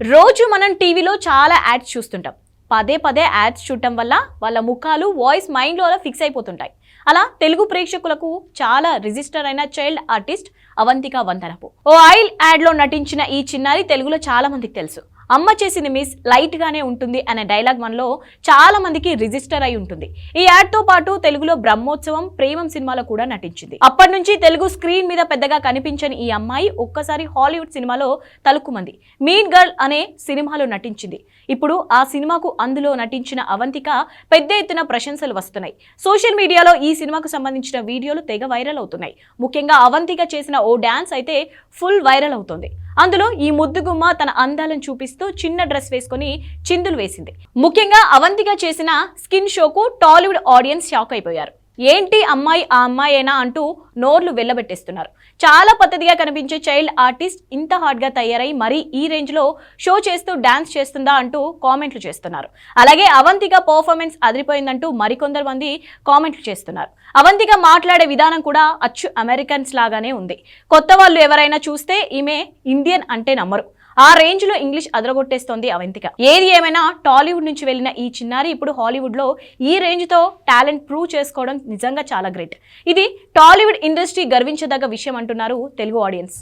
రోజు మనం టీవీలో చాలా యాడ్స్ చూస్తుంటాం. పదే పదే యాడ్స్ చూడటం వల్ల వాళ్ళ ముఖాలు వాయిస్ మైండ్లో అలా ఫిక్స్ అయిపోతుంటాయి. అలా తెలుగు ప్రేక్షకులకు చాలా రిజిస్టర్ అయిన చైల్డ్ ఆర్టిస్ట్ అవంతిక వందనపు ఓ ఆయిల్ యాడ్లో నటించిన ఈ చిన్నారి తెలుగులో చాలా మందికి తెలుసు. అమ్మ చేసిన మిస్ లైట్గానే ఉంటుంది అనే డైలాగ్ మనలో చాలా మందికి రిజిస్టర్ అయి ఉంటుంది. ఈ యాడ్తో పాటు తెలుగులో బ్రహ్మోత్సవం ప్రేమం సినిమాలో కూడా నటించింది. అప్పటి నుంచి తెలుగు స్క్రీన్ మీద పెద్దగా కనిపించని ఈ అమ్మాయి ఒక్కసారి హాలీవుడ్ సినిమాలో తలుక్కుమంది మీన్ గర్ల్ అనే సినిమాలో నటించింది. ఇప్పుడు ఆ సినిమాకు అందులో నటించిన అవంతిక పెద్ద ఎత్తున ప్రశంసలు వస్తున్నాయి. సోషల్ మీడియాలో ఈ సినిమాకు సంబంధించిన వీడియోలు తెగ వైరల్ అవుతున్నాయి. ముఖ్యంగా అవంతిక చేసిన ఓ డ్యాన్స్ అయితే ఫుల్ వైరల్ అవుతుంది. అందులో ఈ ముద్దుగుమ్మ తన అందాలను చూపిస్తూ చిన్న డ్రెస్ వేసుకొని చిందులు వేసింది. ముఖ్యంగా అవంతిగా చేసిన స్కిన్ షోకు టాలీవుడ్ ఆడియన్స్ షాక్ అయిపోయారు. ఏంటి అమ్మాయి ఆ అమ్మాయేనా అంటూ నోర్లు వెళ్ళబెట్టేస్తున్నారు చాలా పద్ధతిగా కనిపించే చైల్డ్ ఆర్టిస్ట్ ఇంత హాట్గా తయారై మరీ ఈ రేంజ్లో షో చేస్తూ డాన్స్ చేస్తుందా అంటూ కామెంట్లు చేస్తున్నారు. అలాగే అవంతిక పర్ఫార్మెన్స్ అదిరిపోయిందంటూ మరికొందరు మంది కామెంట్లు చేస్తున్నారు. అవంతిక మాట్లాడే విధానం కూడా అచ్చు అమెరికన్స్ లాగానే ఉంది. కొత్త వాళ్ళు ఎవరైనా చూస్తే ఈమె ఇండియన్ అంటే నమ్మరు. ఆ రేంజ్లో ఇంగ్లీష్ అదరగొట్టేస్తోంది అవంతిక. ఏది ఏమైనా టాలీవుడ్ నుంచి వెళ్ళిన ఈ చిన్నారి ఇప్పుడు హాలీవుడ్లో ఈ రేంజ్తో టాలెంట్ ప్రూవ్ చేసుకోవడం నిజంగా చాలా గ్రేట్. ఇది టాలీవుడ్ ఇండస్ట్రీ గర్వించదగ్గ విషయం అంటున్నారు తెలుగు ఆడియన్స్.